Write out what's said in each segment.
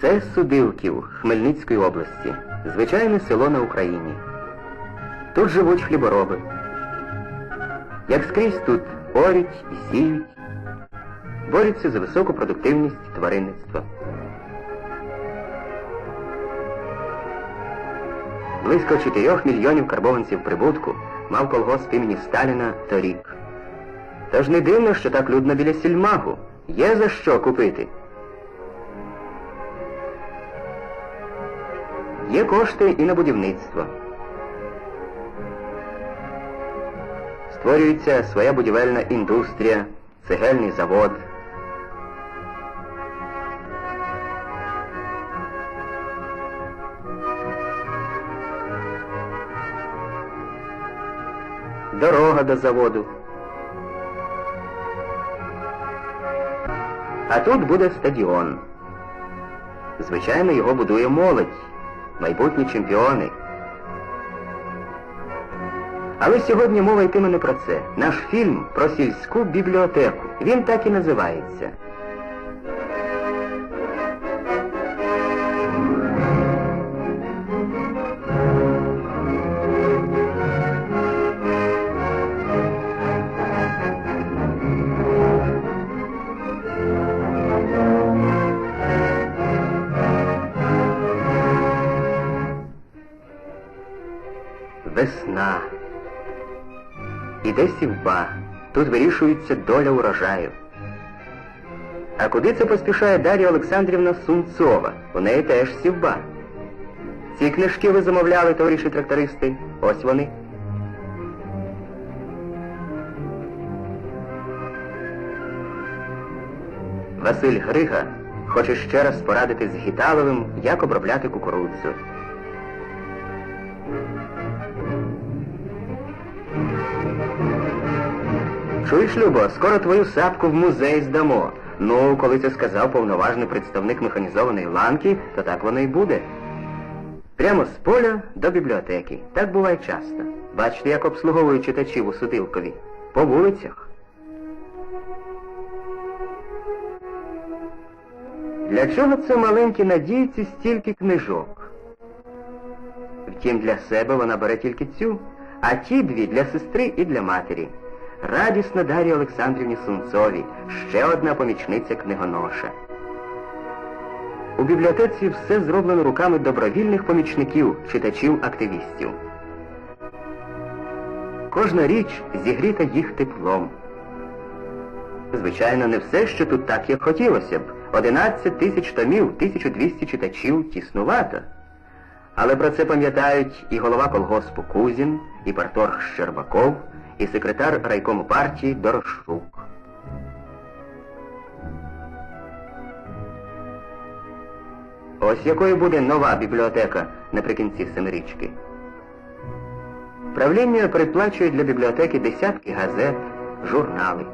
Це Судилків Хмельницької області, звичайне село на Україні. Тут живуть хлібороби. Як скрізь тут орють і сіють, борються за високу продуктивність тваринництва. Близько 4 мільйонів карбованців прибутку мав колгосп імені Сталіна торік. Тож не дивно, що так людно біля сільмагу. Є за що купити. Є кошти і на будівництво. Створюється своя будівельна індустрія, цегельний завод. Дорога до заводу. А тут буде стадіон. Звичайно, його будує молодь, майбутні чемпіони. Але сьогодні мова йтиме не про це. Наш фільм про сільську бібліотеку. Він так і називається. Весна. Іде сівба. Тут вирішується доля урожаю. А куди це поспішає Дар'я Олександрівна Сунцова? У неї теж сівба. Ці книжки ви замовляли, товариші трактористи. Ось вони. Василь Грига хоче ще раз порадити з Гіталовим, як обробляти кукурудзу. Чуєш, Любо, скоро твою сапку в музей здамо. Ну, коли це сказав повноважний представник механізованої ланки, то так воно і буде. Прямо з поля до бібліотеки. Так буває часто. Бачите, як обслуговують читачів у Судилкові. По вулицях. Для чого це маленькі надійці стільки книжок? Втім, для себе вона бере тільки цю, а ті дві для сестри і для матері. Радісно Дар'ї Олександрівні Сунцові, ще одна помічниця книгоноша. У бібліотеці все зроблено руками добровільних помічників, читачів-активістів. Кожна річ зігріта їх теплом. Звичайно, не все, що тут так, як хотілося б. 11 тисяч томів, 1200 читачів тіснувато. Але про це пам'ятають і голова колгоспу Кузін, і парторг Щербаков, і секретар райкому партії Дорошук. Ось якою буде нова бібліотека наприкінці семирічки. Правління передплачує для бібліотеки десятки газет, журнали.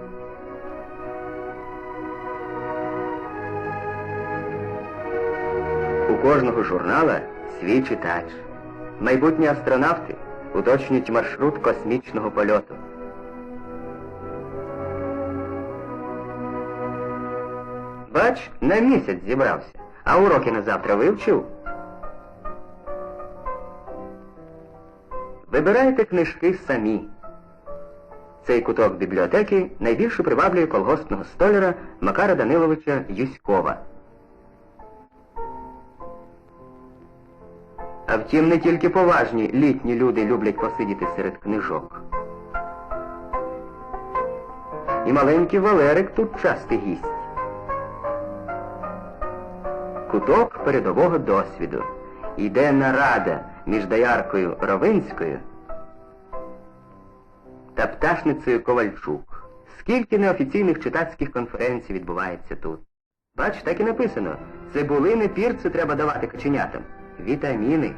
У кожного журнала свій читач. Майбутні астронавти уточнюють маршрут космічного польоту. Бач, на місяць зібрався, а уроки на завтра вивчив. Вибирайте книжки самі. Цей куток бібліотеки найбільше приваблює колгоспного столяра Макара Даниловича Юськова. А втім, не тільки поважні літні люди люблять посидіти серед книжок. І маленький Валерик тут частий гість. Куток передового досвіду. Йде нарада між дояркою Ровинською та пташницею Ковальчук. Скільки неофіційних читацьких конференцій відбувається тут. Бач, так і написано. Цибулини пірцу треба давати каченятам. Вітаміни.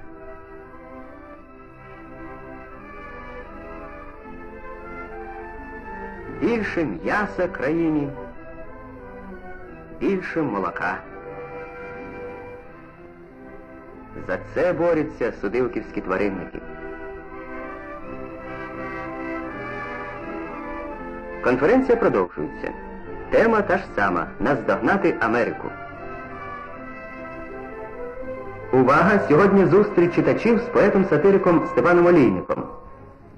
Більше м'яса країні, більше молока. За це борються судилківські тваринники. Конференція продовжується. Тема та ж сама наздогнати Америку. Увага! Сьогодні зустріч читачів з поетом-сатириком Степаном Олійником.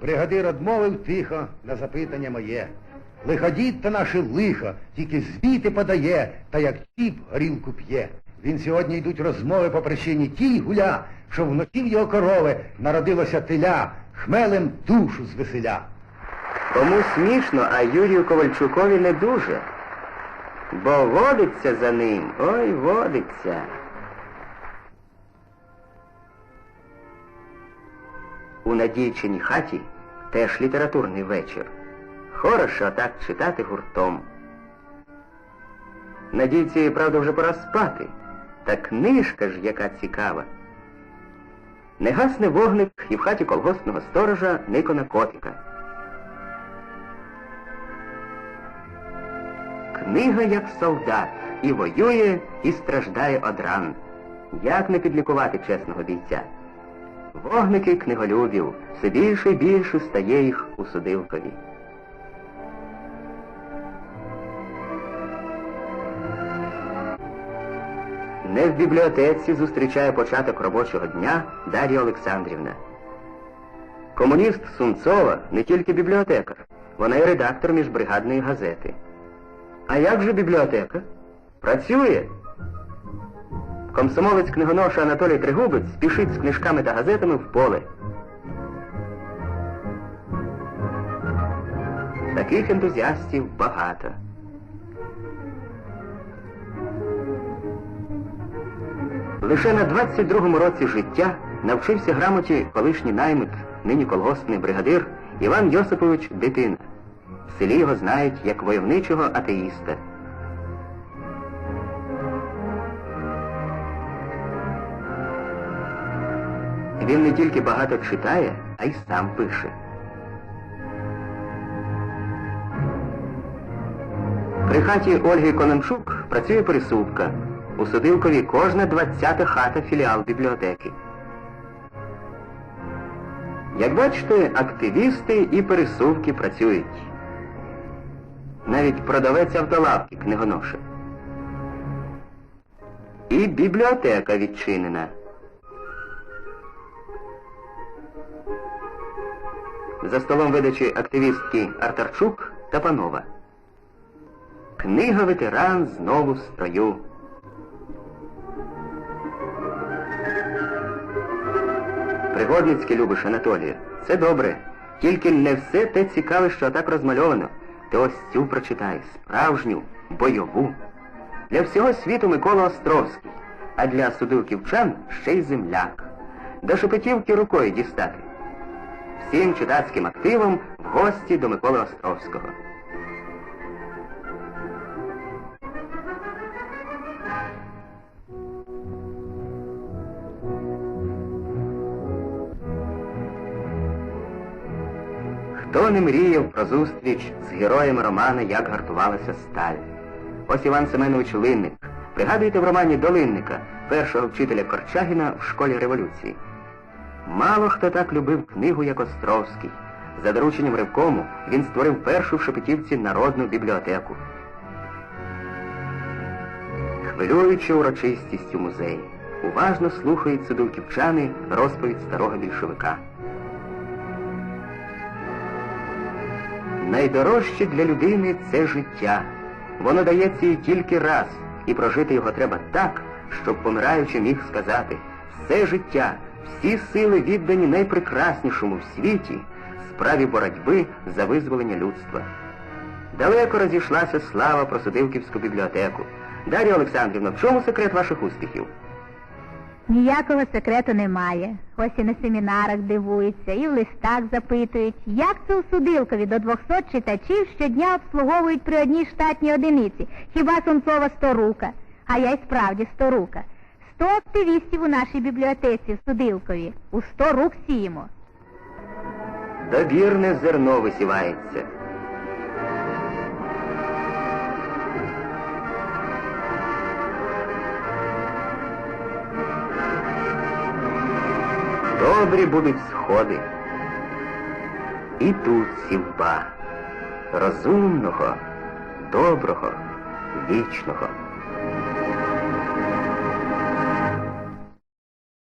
Бригадир одмовив тихо на запитання моє. Лиходід та наше лихо, тільки звіти подає, та як тіп горілку п'є. Він сьогодні йдуть розмови по причині тій гуля, що вночі в його корови народилося теля, хмелем душу звеселя. Кому смішно, а Юрію Ковальчукові не дуже. Бо водиться за ним, ой, водиться. У надійчиній хаті теж літературний вечір. Хорошо так читати гуртом. Надійці, правда, вже пора спати. Та книжка ж яка цікава. Не гасне вогник і в хаті колгоспного сторожа Никона Котика. Книга як солдат і воює, і страждає од ран. Як не підлікувати чесного бійця? Вогники книголюбів, все більше і більше стає їх у судилкові. Не в бібліотеці зустрічає початок робочого дня Дар'я Олександрівна. Комуніст Сунцова не тільки бібліотекар, вона і редактор міжбригадної газети. А як же бібліотека? Працює. Комсомолець книгоноша Анатолій Тригубець спішить з книжками та газетами в поле. Таких ентузіастів багато. Лише на 22-му році життя навчився грамоті колишній наймит, нині колгоспний бригадир Іван Йосипович Дитина. В селі його знають як войовничого атеїста. Він не тільки багато читає, а й сам пише. При хаті Ольги Конончук працює пересувка. У Судилкові кожна двадцята хата філіал бібліотеки. Як бачите, активісти і пересувки працюють. Навіть продавець автолавки книгоноша. І бібліотека відчинена. За столом видачі активістки Артарчук та Панова. Книга ветеран знову в. Пригодницьке любиш, Анатолію. Це добре. Тільки не все те цікаве, що так розмальовано. Ти ось цю прочитай, справжню, бойову. Для всього світу Микола Островський, а для судилківчан ще й земляк. До Шепетівки рукою дістати. Всім читацьким активом в гості до Миколи Островського. Не мріяв про зустріч з героями романа Як гартувалася сталь? Ось Іван Семенович Линник. Пригадуєте в романі Долинника, першого вчителя Корчагіна в школі революції. Мало хто так любив книгу, як Островський. За дорученням Ревкому він створив першу в Шепетівці народну бібліотеку. Хвилюючи урочистістю музею, уважно слухають судовківчани розповідь старого більшовика. Найдорожче для людини це життя. Воно дається їй тільки раз, і прожити його треба так, щоб помираючи міг сказати все життя, всі сили віддані найпрекраснішому в світі справі боротьби за визволення людства. Далеко розійшлася слава про Судивківську бібліотеку. Дар'я Олександрівна, в чому секрет ваших успіхів? Ніякого секрету немає. Ось і на семінарах дивуються, і в листах запитують, як це у Судилкові до 200 читачів щодня обслуговують при одній штатній одиниці. Хіба Сунцова сторука? А я й справді сторука. Сто активістів у нашій бібліотеці в Судилкові. У сто рук сіємо. Добірне зерно висівається. Добрі будуть сходи. І тут сівба розумного, доброго, вічного.